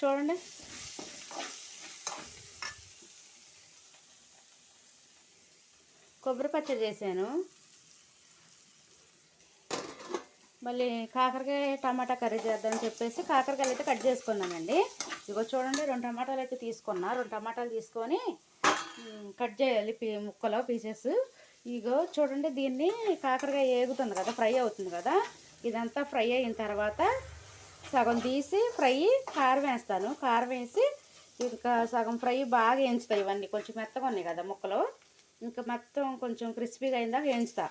చూడండి. కొబ్బరి పచ్చడి చేశాను. మళ్ళీ కాకరకాయ టమాటా కర్రీ చేద్దామని చెప్పేసి కాకరకాయలు అయితే కట్ చేసుకున్నానండి. ఇగో చూడండి రెండు టమాటాలు అయితే తీసుకున్నా. రెండు టమాటాలు తీసుకొని కట్ చేయాలి పీ ముక్కలో పీసెస్. ఇగో చూడండి దీన్ని కాకరకాయ ఏగుతుంది కదా ఫ్రై అవుతుంది కదా. ఇదంతా ఫ్రై అయిన తర్వాత సగం తీసి ఫ్రై కారం వేస్తాను. కారం వేసి ఇంకా సగం ఫ్రై బాగా వేయించుతాయి ఇవన్నీ. కొంచెం మెత్తగా ఉన్నాయి కదా ముక్కలు. ఇంకా మొత్తం కొంచెం క్రిస్పీగా అయిందాక వేయించుతా.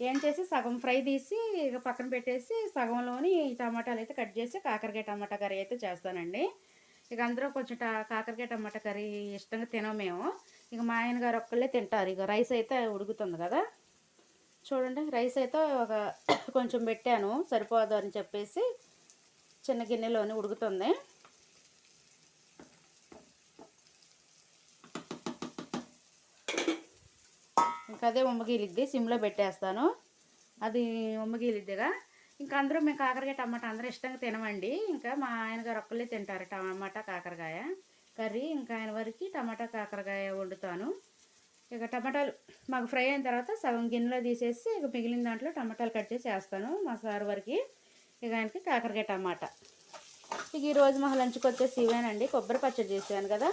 వేయించేసి సగం ఫ్రై తీసి ఇక పక్కన పెట్టేసి సగంలోని టమాటాలు అయితే కట్ చేసి కాకరకాయ టమాటా కర్రీ అయితే చేస్తానండి. ఇక అందరూ కొంచెం కాకరకాయ టమాటా కర్రీ ఇష్టంగా తినం మేము. ఇక మా ఆయన గారు ఒక్కళ్ళే తింటారు. ఇక రైస్ అయితే ఉడుకుతుంది కదా. చూడండి రైస్ అయితే ఒక కొంచెం పెట్టాను. సరిపోదు అని చెప్పేసి చిన్న గిన్నెలోని ఉడుకుతుంది. ఇంకా అదే ఉమ్మగీలిద్ది సిమ్లో పెట్టేస్తాను. అది ఉమ్మగీలిద్దిగా. ఇంకా అందరూ మేము కాకరకాయ టమాటా అందరూ ఇష్టంగా తినమండి. ఇంకా మా ఆయన గారు ఒక్కళ్ళే తింటారు టమాటా కాకరకాయ కర్రీ. ఇంకా ఆయన వరకు టమాటా కాకరకాయ వండుతాను. ఇక టమాటాలు మాకు ఫ్రై అయిన తర్వాత సగం గిన్నెలో తీసేసి ఇక మిగిలిన దాంట్లో టమాటాలు కట్ చేసి వేస్తాను మా సార్ వరకు. ఇక ఆయనకి కాకరకాయ టమాటా. ఇక ఈరోజు మా లంచ్కి వచ్చేసి ఇవేనండి. కొబ్బరి పచ్చడి చేసాను కదా.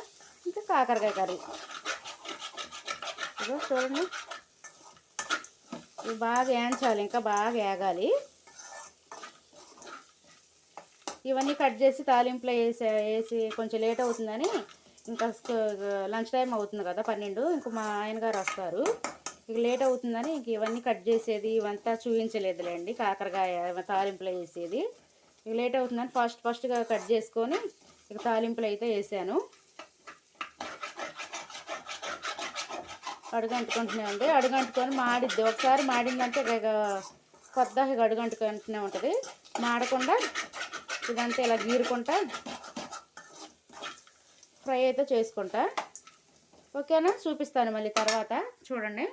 ఇంకా కాకరకాయ కర్రీ. ఇదో చూడండి. ఇవి బాగా వేయించాలి ఇంకా బాగా వేగాలి ఇవన్నీ కట్ చేసి తాలింపులో వేసి వేసి కొంచెం లేట్ అవుతుందని ఇంకా లంచ్ టైం అవుతుంది కదా పన్నెండు. ఇంకా మా ఆయన గారు వస్తారు. ఇక లేట్ అవుతుందని ఇంక ఇవన్నీ కట్ చేసేది ఇవంతా చూపించలేదులేండి. కాకరకాయ తాలింపులో వేసేది. ఇక లేట్ అవుతుందని ఫస్ట్ ఫస్ట్గా కట్ చేసుకొని ఇక తాలింపులు అయితే వేసాను. అడుగంటుకుంటూనే ఉంది అడుగంటుకొని మాడిద్ది. ఒకసారి మాడిందంటే ఇక కొద్దిగా ఇక అడుగంటుకుంటూనే ఉంటుంది. మాడకుండా ఇదంతా ఇలా గీరుకుంటా ఫ్రై అయితే చేసుకుంటా. ఓకేనా? చూపిస్తాను మళ్ళీ తర్వాత. చూడండి.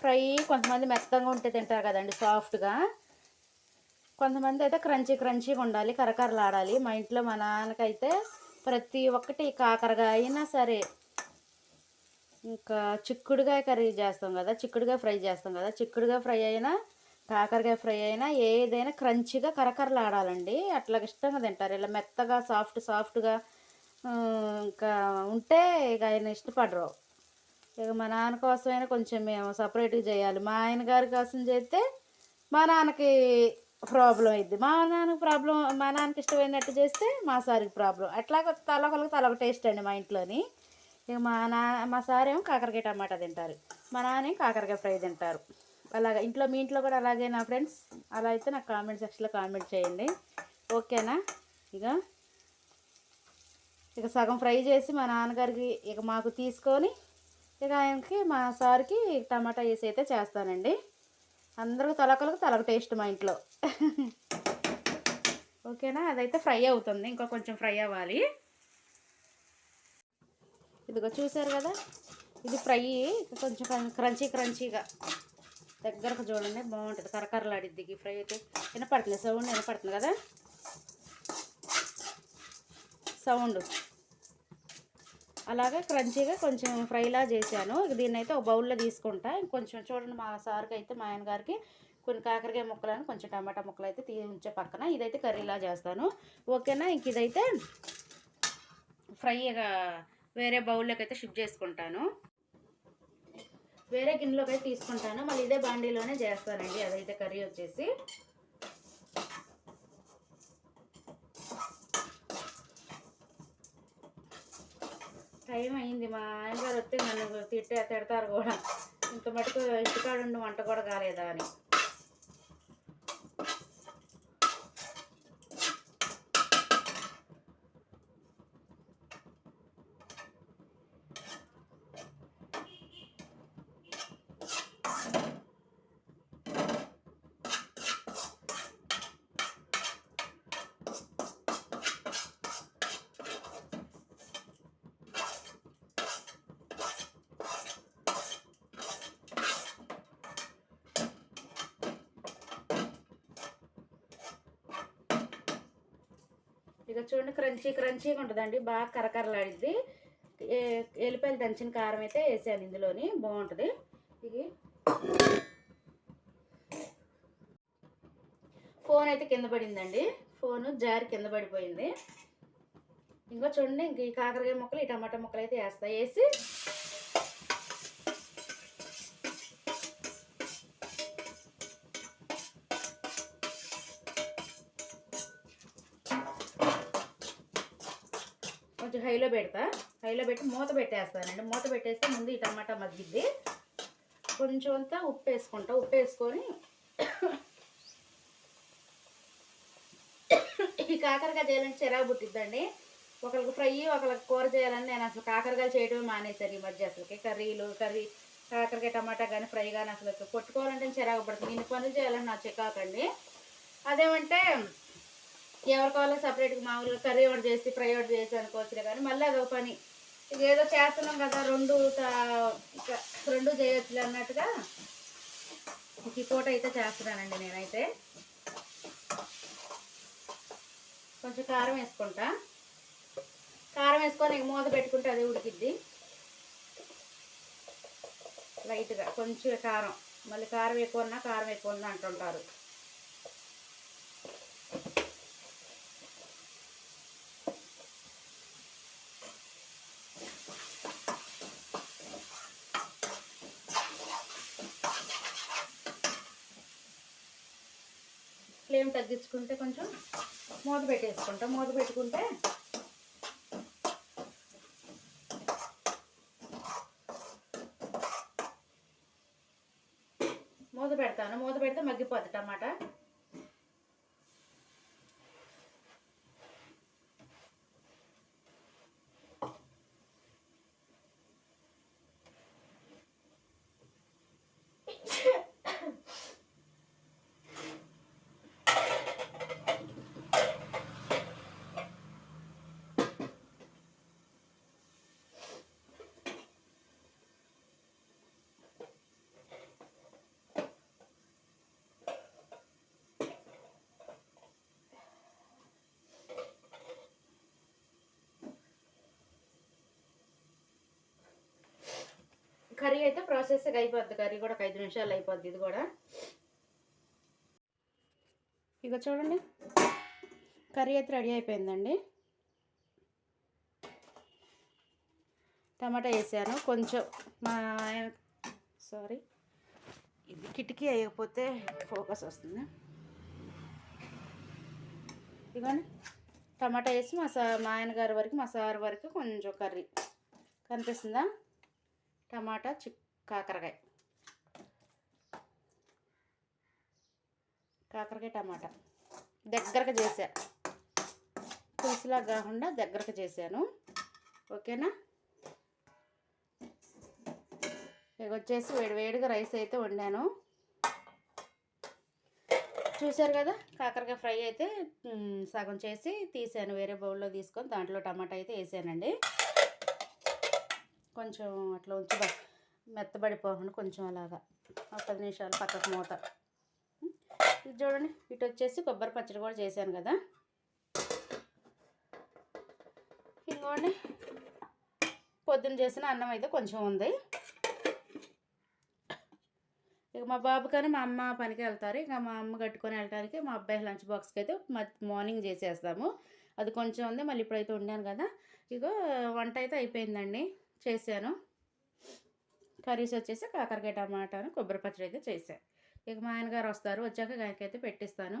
ఫ్రై కొంతమంది మెత్తగా ఉంటే తింటారు కదండి సాఫ్ట్గా కొంతమంది అయితే క్రంచీ క్రంచీగా ఉండాలి కరకరలాడాలి. మా ఇంట్లో మా నాన్నకైతే ప్రతి ఒక్కటి కాకరకాయ అయినా సరే ఇంకా చిక్కుడుగాయ కర్రీ చేస్తాం కదా చిక్కుడుగా ఫ్రై చేస్తాం కదా చిక్కుడుగా ఫ్రై అయినా కాకరకాయ ఫ్రై అయినా ఏదైనా క్రంచిగా కరకరలాడాలండి. అట్లా ఇష్టంగా తింటారు. ఇలా మెత్తగా సాఫ్ట్ సాఫ్ట్గా ఇంకా ఉంటే ఇక ఆయన ఇష్టపడరు. ఇక మా నాన్న కోసమైనా కొంచెం మేము సపరేట్గా చేయాలి. మా ఆయన గారి కోసం చేస్తే మా నాన్నకి ప్రాబ్లం అయింది మా నాన్నకి ప్రాబ్లం మా నాన్నకి ఇష్టమైనట్టు చేస్తే మా సార్కి ప్రాబ్లం అట్లాగ తలొకరికి తలొక టేస్ట్ అండి మా ఇంట్లోని. ఇక మా నాన్న మా సారేమో కాకరకాయ టమాటా తింటారు. మా నాన్న కాకరకాయ ఫ్రై తింటారు. అలాగ ఇంట్లో మీ ఇంట్లో కూడా అలాగే నా ఫ్రెండ్స్ అలా అయితే నాకు కామెంట్ సెక్షన్లో కామెంట్ చేయండి. ఓకేనా? ఇక ఇక సగం ఫ్రై చేసి మా నాన్నగారికి ఇక మాకు తీసుకొని ఇక ఆయనకి మా సార్కి టమాటా వేసి అయితే చేస్తానండి. అందరూ తలకలకు తలకు టేస్ట్ మా ఇంట్లో. ఓకేనా? అదైతే ఫ్రై అవుతుంది. ఇంకా కొంచెం ఫ్రై అవ్వాలి. ఇదిగో చూసారు కదా? ఇది ఫ్రై కొంచెం క్రంచీ క్రంచీగా. దగ్గరకు చూడండి. బాగుంటుంది. కరకరలాడిద్ది ఈ ఫ్రై అయితే. వినపడుతుంది సౌండ్ వినపడుతుంది కదా? సౌండ్. అలాగే క్రంచీగా కొంచెం ఫ్రైలా చేశాను. దీన్ని అయితే ఒక బౌల్లో తీసుకుంటా. ఇంకొంచెం చూడండి మా సార్కి అయితే మా ఆయన గారికి కొన్ని కాకరకాయ ముక్కలను కొంచెం టమాటా ముక్కలు అయితే తీ ఉంచే పక్కన ఇదైతే కర్రీలా చేస్తాను. ఓకేనా? ఇంక ఇదైతే ఫ్రైగా వేరే బౌల్లోకి అయితే షిఫ్ట్ చేసుకుంటాను. వేరే గిన్నెలోకి అయితే తీసుకుంటాను. మళ్ళీ ఇదే బాండీలోనే చేస్తానండి. అదైతే కర్రీ వచ్చేసి. టైం అయింది మా ఆయన గారు వస్తే నన్ను తిట్టే తిడతారు కూడా. ఇంత మటుకు ఇంటికాడ వంట కూడా కాలేదా అని. ఇక చూడండి క్రంచీ క్రంచీగా ఉంటుందండి. బాగా కరకరలాడిద్ది. ఏ- ఎల్లిపాయలు దంచిన కారం అయితే వేసాను ఇందులోని. బాగుంటుంది. ఇది ఫోన్ అయితే కింద పడిందండి. ఫోన్ జారి కింద పడిపోయింది. ఇంకో చూడండి ఇంక ఈ కాకరకాయ ముక్కలు ఈ టమాటా ముక్కలు అయితే వేస్తాయి వేసి కొంచెం హైలో పెడతా. హైలో పెట్టి మూత పెట్టేస్తానండి. మూత పెట్టేస్తే ముందు ఈ టమాటా మగ్గిద్ది. కొంచెం అంతా ఉప్పు వేసుకుంటా. ఉప్పు వేసుకొని ఈ కాకరకాయ చేయాలంటే చిరాకు పుట్టిద్దండి. ఒకరికి ఫ్రై ఒకరికి కూర చేయాలని నేను అసలు కాకరకాయలు చేయడమే మానేశాను ఈ మధ్య అసలుకి. కర్రీలు కర్రీ కాకరకాయ టమాటా కానీ ఫ్రై కానీ అసలు కొట్టుకోవాలంటే చిరాకు పడుతుంది. ఇన్ని పనులు చేయాలని నా చికాకండి. అదేమంటే ఎవరి కావాలో సపరేట్గా మామూలుగా కర్రీ ఒకటి చేసి ఫ్రై ఒకటి చేసి అనుకోవచ్చులే కానీ మళ్ళీ అదొక పని. ఇది ఏదో చేస్తున్నాం కదా రెండు రెండు చేయొచ్చులే అన్నట్టుగా ఈ పూట అయితే చేస్తున్నానండి నేనైతే. కొంచెం కారం వేసుకుంటా. కారం వేసుకొని మూత పెట్టుకుంటే అది ఉడికిద్ది. లైట్గా కొంచెం కారం. మళ్ళీ కారం ఎక్కువ ఉన్నా కారం ఎక్కువ ఉన్నా అంటుంటారు. ఫ్లేమ్ తగ్గించుకుంటే కొంచెం మూత పెట్టేసుకుంటాం. మూత పెట్టుకుంటే మూత పెడతాను. మూత పెడితే మగ్గిపోద్ది టమాటా. కర్రీ అయితే ప్రాసెస్గా అయిపోద్ది కర్రీ కూడా ఒక ఐదు నిమిషాలు అయిపోద్ది ఇది కూడా. ఇక చూడండి. కర్రీ అయితే రెడీ అయిపోయిందండి. టమాటా వేసాను. కొంచెం మా ఆయన సారీ ఇది కిటికీ వేయకపోతే ఫోకస్ వస్తుంది. ఇదిగోండి. టమాటా వేసి మా సా మా ఆయన గారి వరకు మా సార్ వరకు కొంచెం కర్రీ. కనిపిస్తుందా? టమాటా చిక్ కాకరకాయ. కాకరకాయ టమాటా. దగ్గరగా చేసా. పులుసులా కాకుండా దగ్గరగా చేశాను. ఓకేనా? ఇక వచ్చేసి వేడి వేడిగా రైస్ అయితే వండాను. చూశారు కదా? కాకరకాయ ఫ్రై అయితే సగం చేసి తీసాను. వేరే బౌల్లో తీసుకొని దాంట్లో టమాటా అయితే వేసానండి. కొంచెం అట్లా ఉంచి బ- మెత్తబడిపోకుండా కొంచెం అలాగా ఒక పది నిమిషాలు పక్కకు మూత. ఇది చూడండి ఇటు వచ్చేసి కొబ్బరి పచ్చడి కూడా చేశాను కదా. ఇంకోండి పొద్దున్న చేసిన అన్నం అయితే కొంచెం ఉంది. ఇక మా బాబు కానీ మా అమ్మ పనికి వెళ్తారు. ఇక మా అమ్మ కట్టుకొని వెళ్ళడానికి మా అబ్బాయి లంచ్ బాక్స్కి అయితే మ- మార్నింగ్ చేసేస్తాము. అది కొంచెం ఉంది మళ్ళీ ఇప్పుడైతే ఉండాను కదా. ఇగో వంట అయితే అయిపోయిందండి. చేశాను. కర్రీస్ వచ్చేసి కాకరకాయ టమాటాను కొబ్బరి పచ్చడి అయితే చేశాను ఇక మా ఆయనగారు వస్తారు వచ్చాక ఆయనకైతే పెట్టిస్తాను.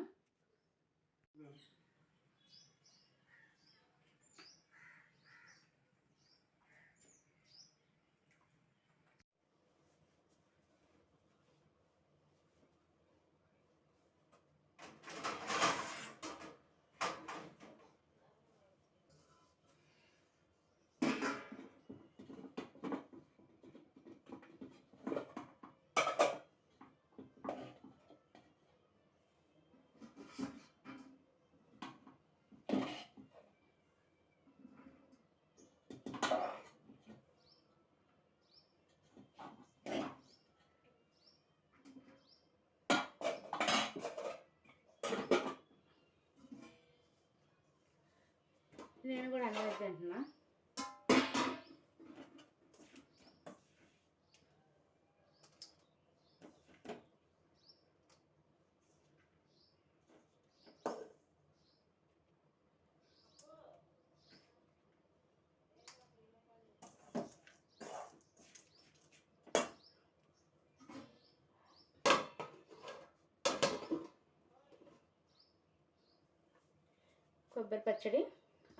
నేను కూడా అన్నీ తింటున్నా. కొబ్బరి పచ్చడి.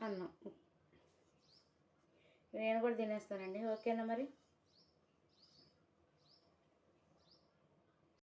అన్నం. నేను కూడా తినేస్తానండి. ఓకేనా మరి?